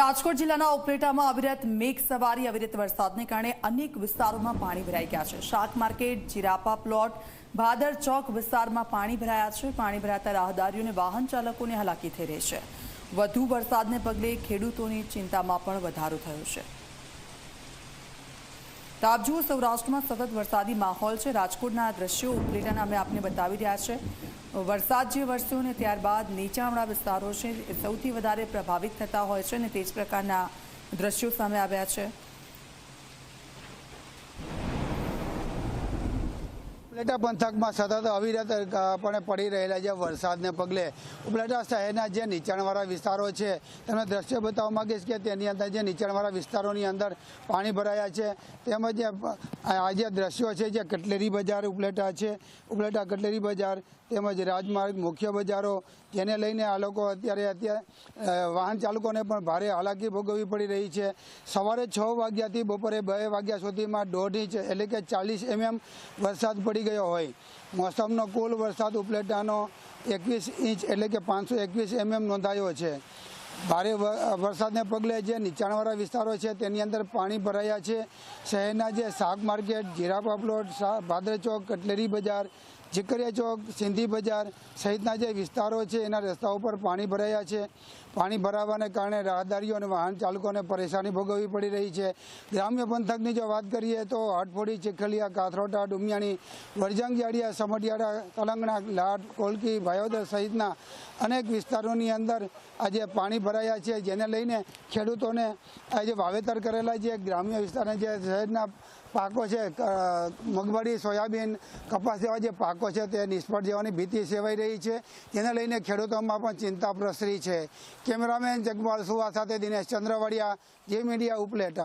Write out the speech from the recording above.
રાજકોટ જિલ્લાના ઉપલેટામાં અવિરત મેઘ સવારી અવિરત વરસાદને કારણે અનેક વિસ્તારોમાં પાણી ભરાઈ ગયા છે. શાક માર્કેટ, જીરાપા પ્લોટ, ભાદર ચોક વિસ્તારમાં પાણી ભરાયા છે. પાણી ભરાતા રાહદારીઓને વાહન ચાલકોને હાલાકી થઈ રહી છે. વધુ વરસાદને પગલે ખેડૂતોની ચિંતામાં પણ વધારો થયો છે. તો આપ જુઓ સૌરાષ્ટ્રમાં સતત વરસાદી માહોલ છે. રાજકોટના દ્રશ્યો ઉપલેટાના અમે આપને બતાવી રહ્યા છે. વરસાદ જે વરસ્યો ને ત્યારબાદ નીચાણવાળા વિસ્તારો છે, એ સૌથી વધારે પ્રભાવિત થતા હોય છે અને તે જ પ્રકારના દ્રશ્યો સામે આવ્યા છે. ઉપલેટા પંથકમાં સતત અવિરત પણ પડી રહેલા છે વરસાદને પગલે ઉપલેટા શહેરના જે નીચાણવાળા વિસ્તારો છે તેનો દ્રશ્ય બતાવવા માગીશ કે તેની અંદર જે નીચાણવાળા વિસ્તારોની અંદર પાણી ભરાયા છે, તેમજ આ જે દ્રશ્યો છે જે કટલેરી બજાર ઉપલેટા છે, ઉપલેટા કટલેરી બજાર તેમજ રાજમાર્ગ મુખ્ય બજારો, જેને લઈને આ લોકો અત્યારે અત્યારે વાહન ચાલકોને પણ ભારે હાલાકી ભોગવવી પડી રહી છે. સવારે છ વાગ્યાથી બપોરે બે વાગ્યા સુધીમાં દોઢ ઇંચ એટલે કે ચાલીસ એમએમ વરસાદ પડી ગયો હોય. મોસમનો કુલ વરસાદ ઉપલેટાનો એકવીસ ઇંચ એટલે કે પાંચસો એકવીસ એમએમ નોંધાયો છે. ભારે વરસાદને પગલે જે નીચાણવાળા વિસ્તારો છે તેની અંદર પાણી ભરાયા છે. શહેરના જે શાક માર્કેટ જીરાપા પ્લોટ શા- ભાદર ચોક કટલેરી બજાર ઝીકરિયા ચોક સિંધી બજાર સહિતના જે વિસ્તારો છે, એના રસ્તાઓ પર પાણી ભરાયા છે. પાણી ભરાવાને કારણે રાહદારીઓ અને વાહન ચાલકોને પરેશાની ભોગવવી પડી રહી છે. ગ્રામ્ય પંથકની જો વાત કરીએ તો હાટફોડી, ચીખલિયા, કાથરોટા, ડુમિયાણી, વરજંગિયાળિયા, સમઢિયાળા તલંગણા લાટ, કોલકી, ભાયોદર સહિતના અનેક વિસ્તારોની અંદર આજે પાણી ભરાયા છે. જેને લઈને ખેડૂતોને આજે વાવેતર કરેલા જે ગ્રામ્ય વિસ્તારના જે શહેરના પાકો છે મગફળી, સોયાબીન, કપાસ જેવા જે પાકો છે તે નિષ્ફળ જવાની ભીતિ સેવાઈ રહી છે. તેને લઈને ખેડૂતોમાં પણ ચિંતા પ્રસરી છે. કેમેરામેન જગપાલ સુવા સાથે દિનેશ ચંદ્રવાડિયા, જે મીડિયા ઉપલેટા.